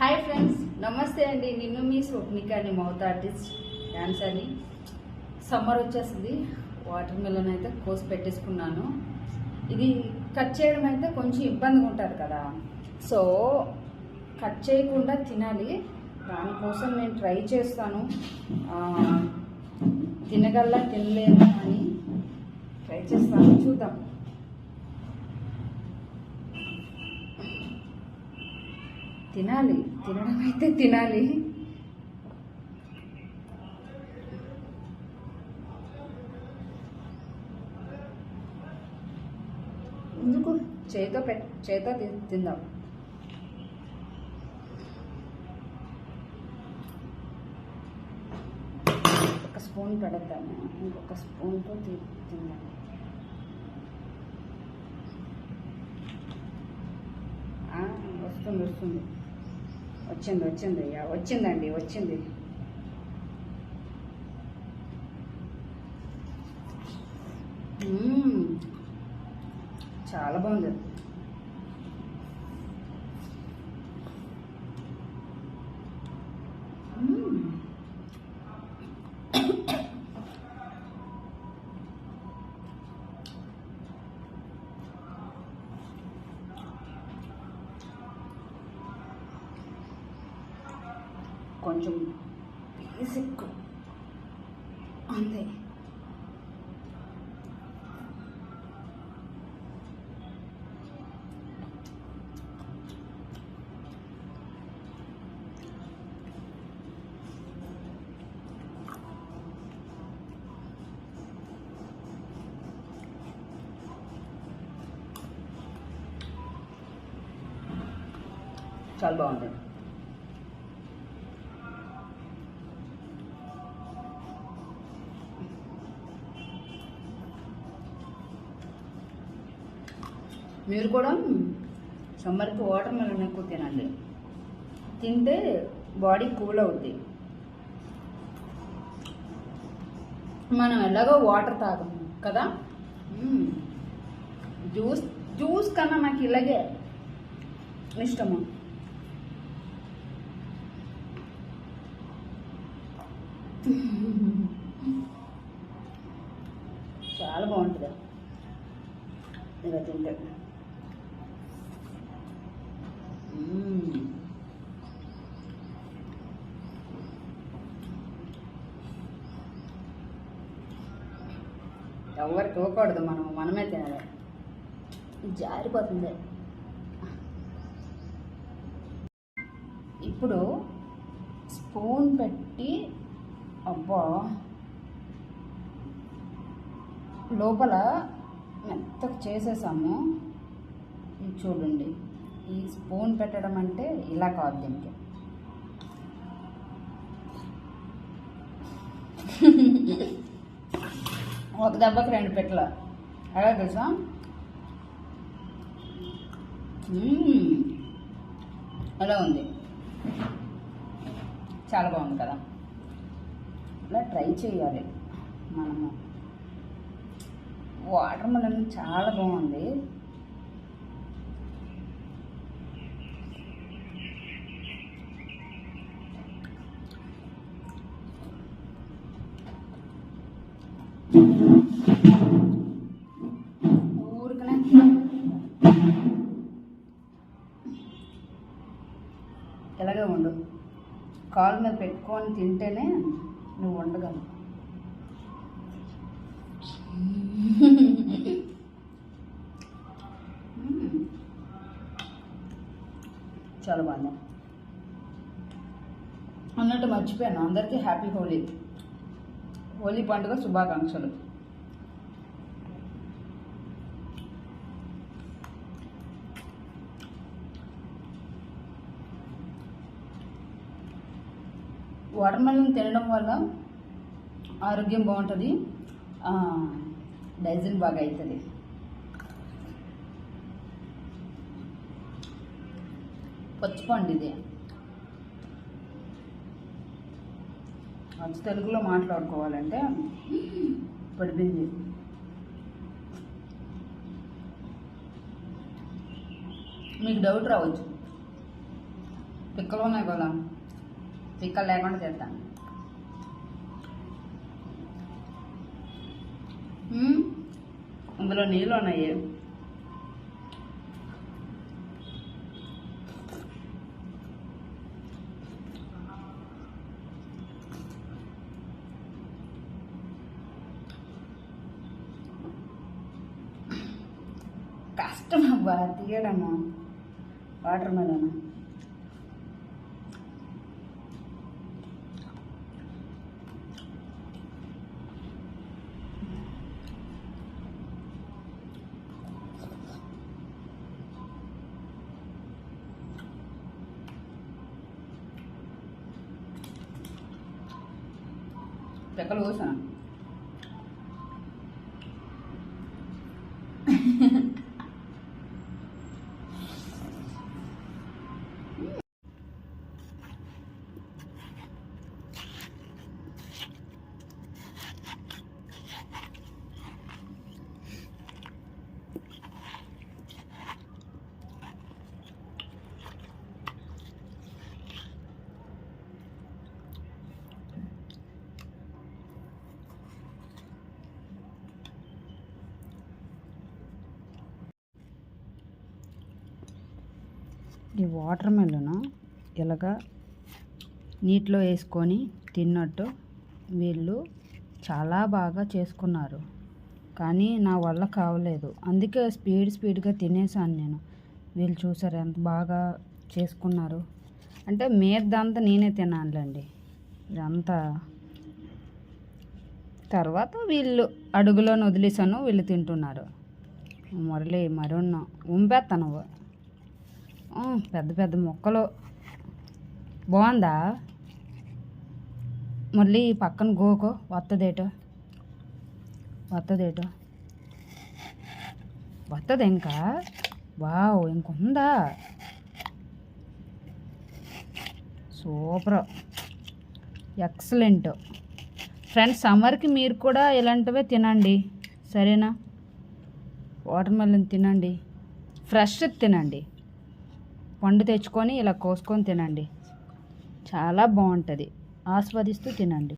Hi friends నమస్తే అండి. నిన్ను మీ స్వప్నిక అని మౌత్ ఆర్టిస్ట్ డ్యాన్స్ అని. సమ్మర్ వచ్చేసింది. వాటర్ మిలన్ అయితే కోసి పెట్టేసుకున్నాను. ఇది కట్ చేయడం అయితే కొంచెం ఇబ్బందిగా ఉంటుంది కదా. సో కట్ చేయకుండా తినాలి. దానికోసం నేను ట్రై చేస్తాను. తినగల్లా తినలేను అని ట్రై చేస్తాను. చూద్దాం. తినాలి. తినడం అయితే తినాలి ఎందుకు చేతితో పెట్ చేతితో తిందాం. ఒక స్పూన్ పెడతాను. ఇంకొక స్పూన్తో తి- తిందాం. వస్తుంది వస్తుంది. వచ్చింది వచ్చింది అయ్యా వచ్చిందండి వచ్చింది. చాలా బాగుంది. కొంచెం బేసిక్ అంతే చాలా బాగుంది మీరు కూడా సమ్మర్కి వాటర్ మెలన్ ఎక్కువ తినండి. తింటే బాడీ కూల్ అవుద్ది. మనం ఎలాగో వాటర్ తాగం కదా? జ్యూస్ జ్యూస్ కన్నా నాకు ఇలాగే ఇష్టము. చాలా బాగుంటుంది. ఇలా తింటే. ఎవరికి ఇవ్వకూడదు మనం మనమే తినాలి జారిపోతుంది. ఇప్పుడు స్పూన్ పెట్టి అబ్బా లోపల మెత్తకు చేసేసాము. చూడండి. ఈ స్పూన్ పెట్టడం అంటే ఇలా కాదు దీనికి. ఒక దెబ్బకి రెండు పెట్టల. ఎలా తెలుసా? అలా ఉంది. చాలా బాగుంది కదా. ఇలా ట్రై చేయాలి మనము. వాటర్ మెలన్ చాలా బాగుంది. ఎలాగే ఉండు. కాలు మీద పెట్టుకొని తింటేనే నువ్వు వండగలవు. చాలా బాగుంది. అన్నట్టు మర్చిపోయాను. అందరికీ హ్యాపీ హోలీ. హోలీ పండుగ శుభాకాంక్షలు. వాటర్ మెలన్ తినడం వల్ల ఆరోగ్యం బాగుంటుంది. డైజెన్ బాగా అవుతుంది పచ్చిపండు ఇది. మంచి తెలుగులో మాట్లాడుకోవాలంటే పడిపోయింది. మీకు డౌట్ రావచ్చు. పిక్కలు ఉన్నాయి కదా. పిక్కలు లేకుండా చేద్దాం. అందులో నీళ్ళు ఉన్నాయి. కష్టం అబ్బా తీయడమ్మా వాటర్ మెలన్. పిక్కలు కోసాను ఈ వాటర్ మెలను ఇలాగా నీటిలో వేసుకొని తిన్నట్టు వీళ్ళు చాలా బాగా చేసుకున్నారు. కానీ నా వల్ల కావలేదు. అందుకే స్పీడ్ స్పీడ్గా తినేసాను నేను. వీళ్ళు చూసారు ఎంత బాగా చేసుకున్నారు. అంటే మీదంతా నేనే తినాలండి ఇదంతా తర్వాత వీళ్ళు అడుగులోని వదిలేసాను వీళ్ళు తింటున్నారు. మురళి మరున్న. ఉంపేస్తాను పెద్ద పెద్ద మొక్కలు. బాగుందా? మళ్ళీ పక్కన గోకో వత్తదేటో వత్తదేటో వస్తుంది ఇంకా? వావ్ ఇంకుందా? సూపర్. ఎక్సలెంట్. ఫ్రెండ్స్ సమ్మర్కి మీరు కూడా ఇలాంటివే తినండి. సరేనా? వాటర్ మెలన్ తినండి. ఫ్రెష్ తినండి. పండు తెచ్చుకొని ఇలా కోసుకొని తినండి. చాలా బాగుంటుంది. ఆస్వాదిస్తూ తినండి.